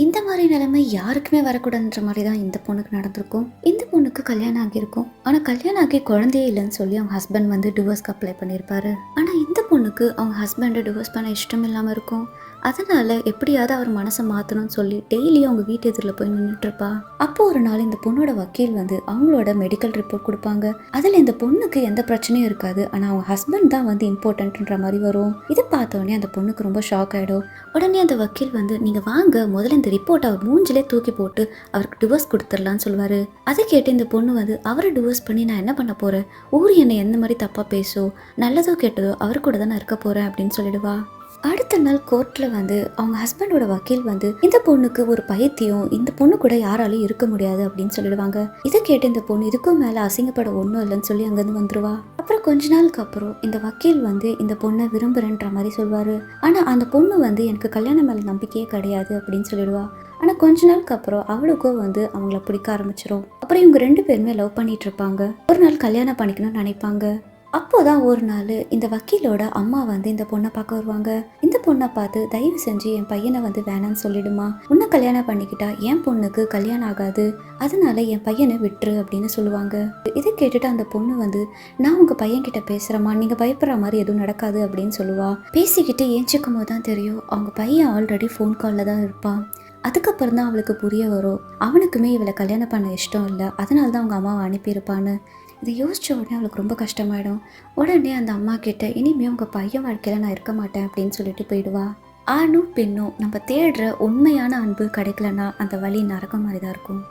இந்த மாதிரி நிலைமை யாருக்குமே வரக்கூடாதுன்ற மாதிரி தான் இந்த பொண்ணுக்கு நடந்திருக்கும். இந்த பொண்ணுக்கு கல்யாணம் ஆகியிருக்கும். ஆனால் கல்யாணம் ஆகி குழந்தையே இல்லைன்னு சொல்லி அவங்க ஹஸ்பண்ட் வந்து டிவோர்ஸ்க்கு அப்ளை பண்ணியிருப்பாரு. ஆனால் இந்த பொண்ணுக்கு அவங்க ஹஸ்பண்டை டிவோர்ஸ் பண்ண இஷ்டம் இல்லாமல் இருக்கும். அதனால எப்படியாவது அவர் மனசை மாற்றணும்னு சொல்லி டெய்லி அவங்க வீட்டு எதிரில் போய் நின்றுட்டு இருப்பா. அப்போ ஒரு நாள் இந்த பொண்ணோட வக்கீல் வந்து அவங்களோட மெடிக்கல் ரிப்போர்ட் கொடுப்பாங்க. அதில் இந்த பொண்ணுக்கு எந்த பிரச்சனையும் இருக்காது. ஆனால் அவங்க ஹஸ்பண்ட் தான் வந்து இம்பார்ட்டன்ட்ன்ற மாதிரி வரும். இதை பார்த்த உடனே அந்த பொண்ணுக்கு ரொம்ப ஷாக் ஆகிடும் உடனே அந்த வக்கீல் வந்து நீங்கள் வாங்க முதல்ல இந்த ரிப்போர்ட் அவர் மூஞ்சிலே தூக்கி போட்டு அவருக்கு டிவோர்ஸ் கொடுத்துடலான்னு சொல்லுவார். அதை கேட்டு இந்த பொண்ணு வந்து அவரை டிவோர்ஸ் பண்ணி நான் என்ன பண்ண போகிறேன் ஊர் என்னை எந்த மாதிரி தப்பாக பேசோ நல்லதோ கெட்டதோ அவர் கூட தான் நான் இருக்க போகிறேன் அப்படின்னு சொல்லிடுவா. அடுத்த நாள் கோர்ட்டில் வந்து அவங்க ஹஸ்பண்டோட வக்கீல் வந்து இந்த பொண்ணுக்கு ஒரு பைத்தியம் இந்த பொண்ணு கூட யாராலையும் இருக்க முடியாது அப்படின்னு சொல்லிடுவாங்க. இதை கேட்டு இந்த பொண்ணு இதுக்கும் மேலே அசிங்கப்பட ஒன்றும் இல்லைன்னு சொல்லி அங்கேருந்து வந்துருவா. அப்புறம் கொஞ்ச நாளுக்கு அப்புறம் இந்த வக்கீல் வந்து இந்த பொண்ணை விரும்புகிறேன்ற மாதிரி சொல்வார். ஆனால் அந்த பொண்ணு வந்து எனக்கு கல்யாணம் மேலே நம்பிக்கையே கிடையாது அப்படின்னு சொல்லிடுவா. ஆனால் கொஞ்ச நாளுக்கு அப்புறம் அவளுக்கும் வந்து அவங்கள பிடிக்க ஆரம்பிச்சிடும் அப்புறம் இவங்க ரெண்டு பேருமே லவ் பண்ணிட்டு இருப்பாங்க. ஒரு நாள் கல்யாணம் பண்ணிக்கணும்னு நினைப்பாங்க. அப்போதான் ஒரு நாள் இந்த வக்கீலோட அம்மா வந்து இந்த பொண்ணை பார்க்க வருவாங்க. இந்த பொண்ணை பார்த்து தயவு செஞ்சு என் பையனை வந்து வேணாம்னு சொல்லிடுமா. உன்னை கல்யாணம் பண்ணிக்கிட்டா என் பொண்ணுக்கு கல்யாணம் ஆகாது. அதனால என் பையனை விட்டுரு அப்படின்னு சொல்லுவாங்க. இதை கேட்டுட்டு அந்த பொண்ணு வந்து நான் உங்க பையன் கிட்ட பேசுறேம்மா. நீங்க பயப்படுற மாதிரி எதுவும் நடக்காது அப்படின்னு சொல்லுவா. பேசிக்கிட்டு ஏஞ்சிக்கும் போது தான் தெரியும் அவங்க பையன் ஆல்ரெடி ஃபோன் காலில் தான் இருப்பான். அதுக்கப்புறம் தான் அவளுக்கு புரிய வரும். அவனுக்குமே இவளை கல்யாணம் பண்ண இஷ்டம் இல்லை. அதனால தான் அவங்க அம்மாவை அனுப்பியிருப்பான்னு. இதை யோசிச்ச உடனே அவளுக்கு ரொம்ப கஷ்டமாயிடும். உடனே அந்த அம்மா கிட்ட இனிமே உங்கள் பையன் வாழ்க்கையில் நான் இருக்க மாட்டேன் அப்படின்னு சொல்லிட்டு போயிடுவா. ஆணும் பெண்ணும் நம்ம தேடுற உண்மையான அன்பு கிடைக்கலன்னா அந்த வழி நரகம் மாதிரி தான் இருக்கும்.